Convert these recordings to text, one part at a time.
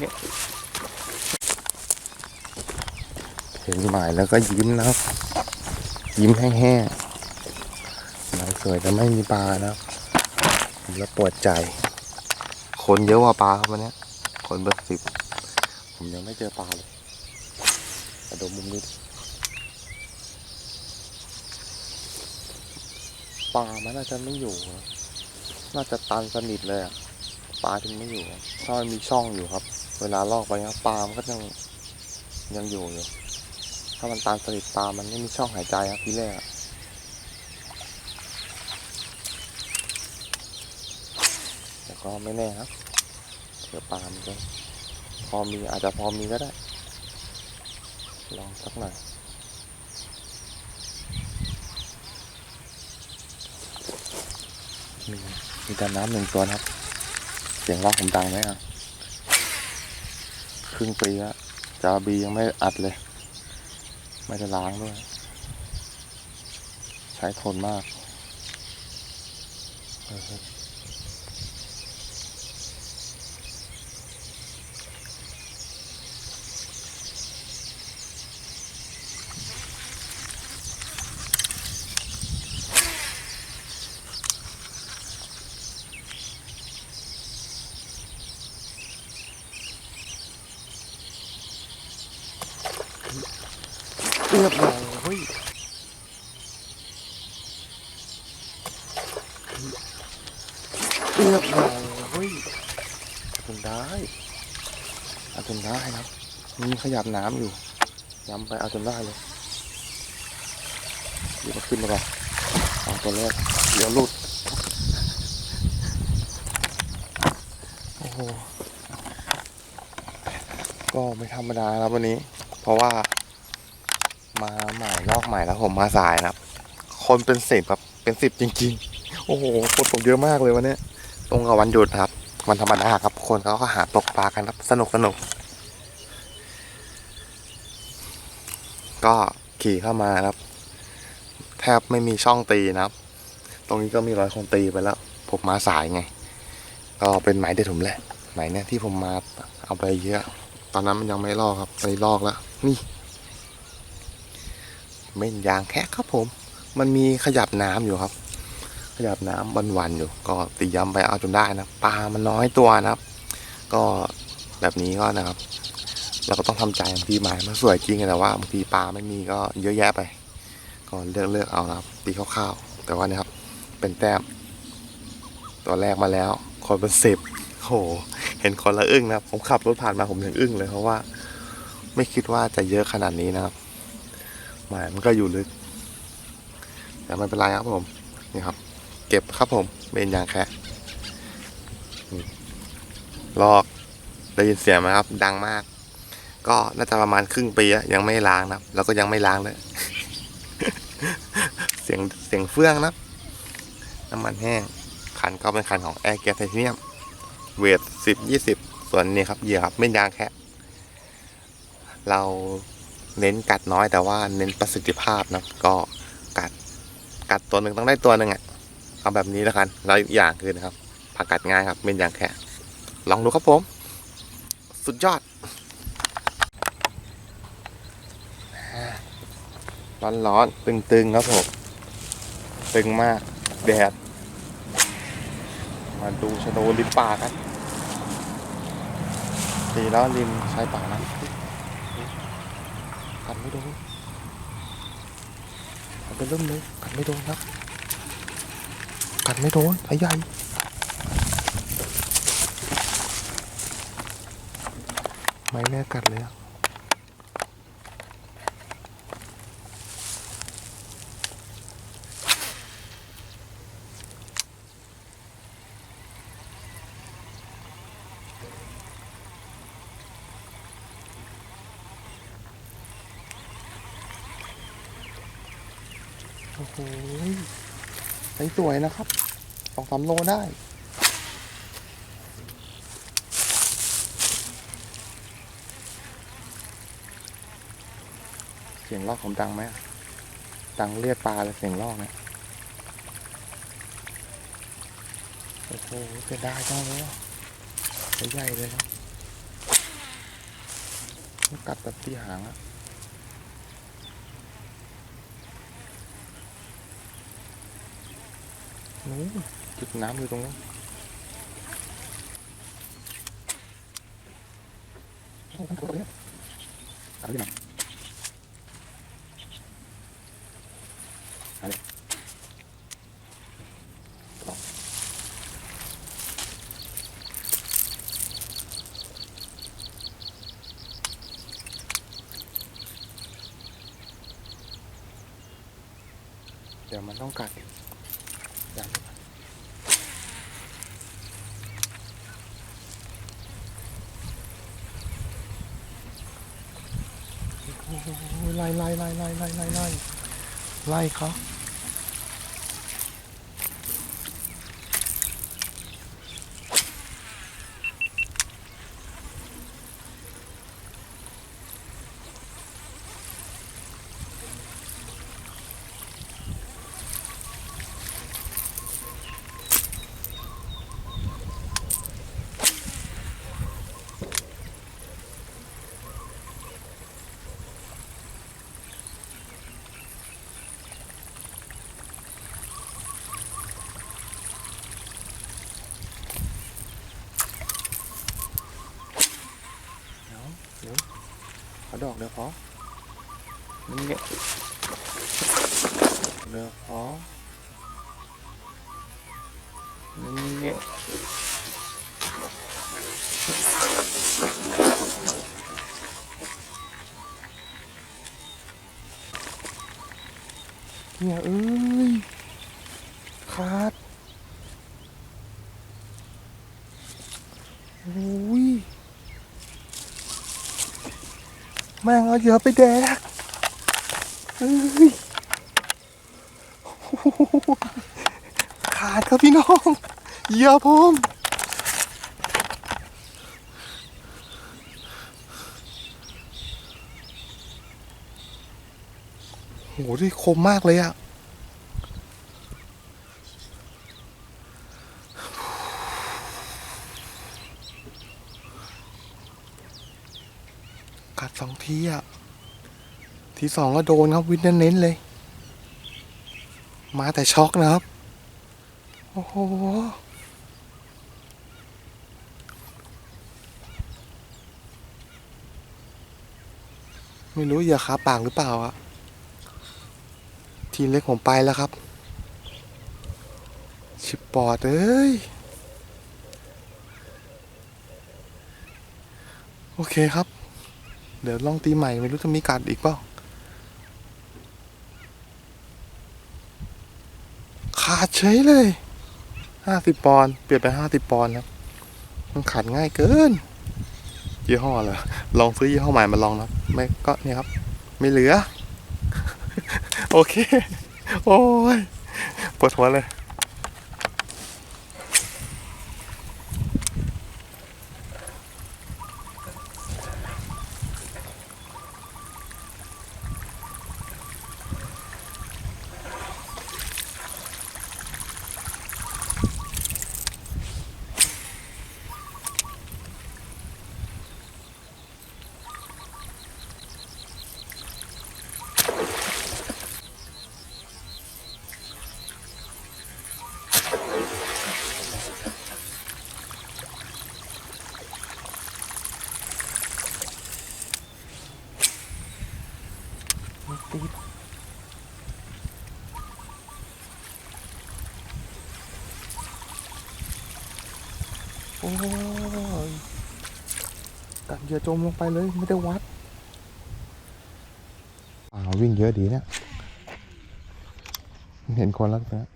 เนี่ยเห็นหมายแล้วก็ยิ้มนะครับยิ้มแห้งๆหมายสวยแต่ไม่มีปลานะผมแล้วปวดใจ คนเยอะกว่าปลาครับวันนี้คนเบอร์สิบผมยังไม่เจอปลาเลยมาดูมุมนี้ดิปลามันน่าจะไม่อยู่ น่าจะตันสนิทเลยอะปลาถึงไม่อยู่ถ้ามันมีช่องอยู่ครับ เวลาลอกไปครับปลามันก็ยังยังอยู่อยู่ ถ้ามันตันสนิทปลามันไม่มีช่องหายใจครับทีแรกแต่ก็ไม่แน่ครับเดี๋ยวปลามันจะพอมีอาจจะพอมีก็ได้ ลองสักหน่อยมีมีแต่น้ำหนึ่งตัวครับ เสียงร้องผมดังไหมอะ ครึ่งปีแล้วจาบียังไม่อัดเลย ไม่ได้ล้างด้วย ใช้ทนมาก เอียบร้อยเฮ้ยเรียบร้อยเฮ้ยอาจนได้เอาจนได้ครับมีขยับน้ำอยู่ย้ำไปเอาจนได้เลยเดี๋ยวมาขึ้นมาก่อนเอาตัวแรกเดี๋ยวหลุดโอ้โหก็ไม่ธรรมดาครับวันนี้ ราะว่า มาใหม่ลอกใหม่แล้วผมมาสายนะครับ คนเป็นสิบครับเป็นสิบจริง ๆ โอ้โหคนตกเยอะมากเลยวันนี้ตรงกับวันหยุดนะครับ วันธรรมดาครับ คนเขาก็หาตกปลากันครับ สนุกสนุกก็ขี่เข้ามานะครับ แทบไม่มีช่องตีนะครับ ตรงนี้ก็มีรอยคนตีไปแล้ว ผมมาสายไง ก็เป็นหมายเด็ดผมแหละหมายเนี่ยที่ผมมาเอาไปเยอะ ตอนนั้นมันยังไม่ลอกครับตอนนี้ลอกแล้ว นี่เม่นยางแค่ครับผม มันมีขยับน้ำอยู่ครับ ขยับน้ำวันๆอยู่ ก็ตีย้ำไปเอาจนได้นะปลามันน้อยตัวนะครับ ก็แบบนี้ก็นะครับเราก็ต้องทำใจบางทีหมายมันสวยจริงแต่ว่าบางทีปลาไม่มีก็เยอะแยะไป ก็เลือกเลือกเอานะครับตีคร่าวๆแต่ว่านี่ครับเป็นแต้มตัวแรกมาแล้ว คนเป็นสิบโหเห็นคนละอึ้งนะครับ ผมขับรถผ่านมาผมยังอึ้งเลยเพราะว่า ไม่คิดว่าจะเยอะขนาดนี้นะครับหมายมันก็อยู่ลึก แต่ไม่เป็นไรครับผมนี่ครับ เก็บครับผมเป็นยางแค่ลอกได้ยินเสียงไหมครับ ดังมาก ก็น่าจะประมาณครึ่งปีอะยังไม่ล้างนะครับ แล้วก็ยังไม่ล้างเลย เสียงเสียงเฟื่องนะน้ำมันแห้งคันก็เป็นคันของแอร์แกสไทเทเนียม เวทสิบยี่สิบส่วนนี้ครับเหยื่อครับเม่นยางแค่ เราเน้นกัดน้อยแต่ว่าเน้นประสิทธิภาพนะก็กัดกัดตัวหนึ่งต้องได้ตัวหนึ่งอะเอาแบบนี้แล้วกันแล้วอีกอย่างคือนะครับผักกัดง่ายครับเป็นอย่างแค่ลองดูครับผม สุดยอด ร้อนร้อนๆตึงๆครับผม ตึงมากแดด มาดูชะโดริมป่ากันดีแล้วริมชายป่านะ ไม่โดนกันเป็นเริ่มเลยกัดไม่โดนครับกัดไม่โดนไอ้ใหญ่ไม่แม่กัดเลยอะ โอ้โหสวยนะครับสองสามโลได้เสียงลอกผมดังไหมดังเรียกปลาเลยเสียงลอกเนี่ย โอ้โหเสียดายจังเลยอะใหญ่เลยครับมันกัดแบบที่หางอะ นู้นจุดน้ำอยู่ตรงนั้นกัดที่ไหนอะไรลองเดี๋ยวมันต้องกัดอย่ ไล่ไล่ไล่ไล่ไล่ไล่ไล่เขา ดอกเดี๋ยวพอนี่เงี้ยเดี๋ยวพอนี่เงี้ยเนี่ยเอ้ยขาดโอ้ย แม่งเอาเหยื่อไปแดกเฮ้ยขาดครับพี่น้องเหยื่อผมโหที่คมมากเลยอะกัดสอง ทีอะทีสองก็โดนครับวินเน้นเลย มาแต่ช็อกนะครับ โอ้โหไม่รู้เหยื่อขาปากหรือเปล่าอะทีเล็กผมไปแล้วครับ ชิปปอดเอ้ย โอเคครับ เดี๋ยวลองตีใหม่ไม่รู้จะมีกัดอีกเปล่าขาดเฉยเลยห้าสิบปอนด์เปลี่ยนไปห้าสิบปอนด์ครับ มันขาดง่ายเกิน ยี่ห้อเหรอลองซื้อยี่ห้อใหม่มาลองนะไม่ก็เนี่ยครับ ไม่เหลือ โอเค โอ้ยปวดหัวเลย ติดโอ้ย กัดเหยื่อจมลงไปเลยไม่ได้วัดอ่าวิ่งเยอะดีเนี่ยเห็นคนแล้วนะ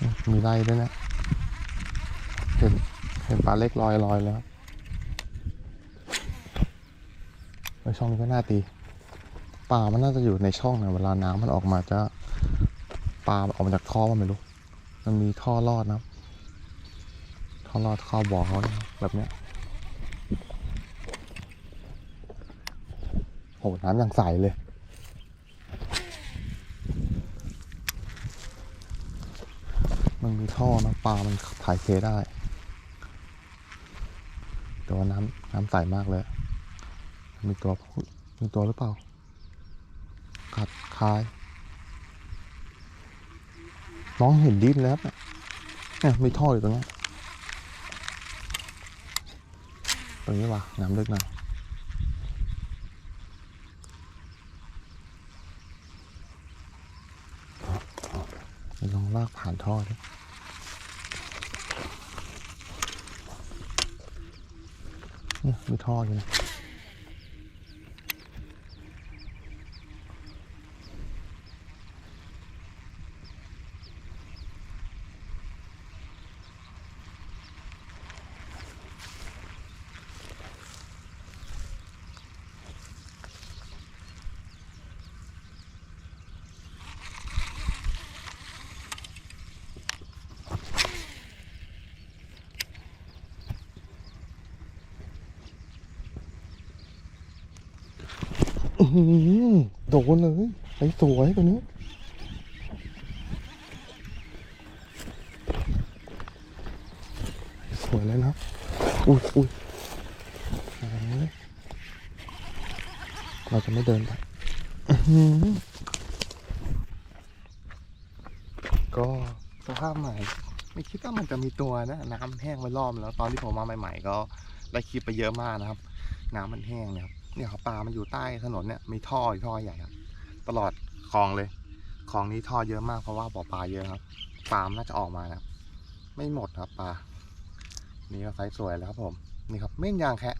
มมีไล่ด้วยนะเห็นเห็นปลาเล็กลอยลอยแล้วไอช่องนี้ก็น่าตีปลามันน่าจะอยู่ในช่องนะเวลาน้ำมันออกมาจะ ปลาออกมาจากท่อมันไม่รู้ มันมีท่อรอดนะท่อรอดเข้าบ่อเขาแบบเนี้ยโหน้ำยังใสเลย มันมีท่อนะปลา มันถ่ายเทได้ แต่ว่าน้ำน้ำใสมากเลย มีตัวมีตัวหรือเปล่ากัดคาย น้องเห็นดิ้นแล้วเนี่ยเนี่ยมีท่ออยู่ตรงนี้ตรงนี้ว่ะน้ำลึกหน่อยเดี๋ยวลองลากผ่านท่อดิเนี่ยมีท่ออยู่นะ โดนเลยไอ้สวยตัวนี้สวยเลยนะอุ้ยอุ้ยเราจะไม่เดินไปก็สภาพใหม่ ไม่คิดว่ามันจะมีตัวนะ น้ำแห้งไปรอบแล้ว ตอนที่ผมมาใหม่ ๆ ก็ได้คลิปไปเยอะมากนะครับ น้ำมันแห้งนี่ยครับ เนี่ยครับปลามันอยู่ใต้ถนนเนี่ยมีท่ออยู่ท่อใหญ่ครับ ตลอดคลองเลยคลองนี้ท่อเยอะมากเพราะว่าบ่อปลาเยอะครับปลามันน่าจะออกมานะครับไม่หมดครับปลานี่ก็ไซส์สวยแล้วครับผมนี่ครับเม่นยางแคะ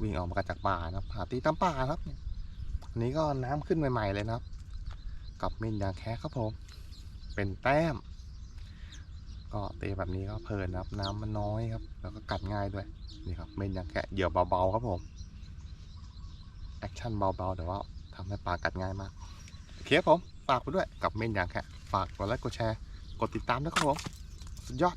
วิ่งออกมาจากป่านะครับหาตีตามป่าครับเนี่ยอันนี้ก็น้ำขึ้นใหม่ ๆ เลยนะครับ กับเม่นยางแคะครับผม เป็นแต้ม ก็ตีแบบนี้ก็เพลินนะครับ น้ำมันน้อยครับ แล้วก็กัดง่ายด้วยนี่ครับเม่นยางแคะเหยื่อเบาๆครับผม แอคชั่นเบาๆแต่ว่าทำให้ปลากัดง่ายมากโอเคครับผมฝากไปด้วยกับเมนอยางแค่ฝากกดไลค์กดแชร์ กดติดตามด้วยครับผม สุดยอด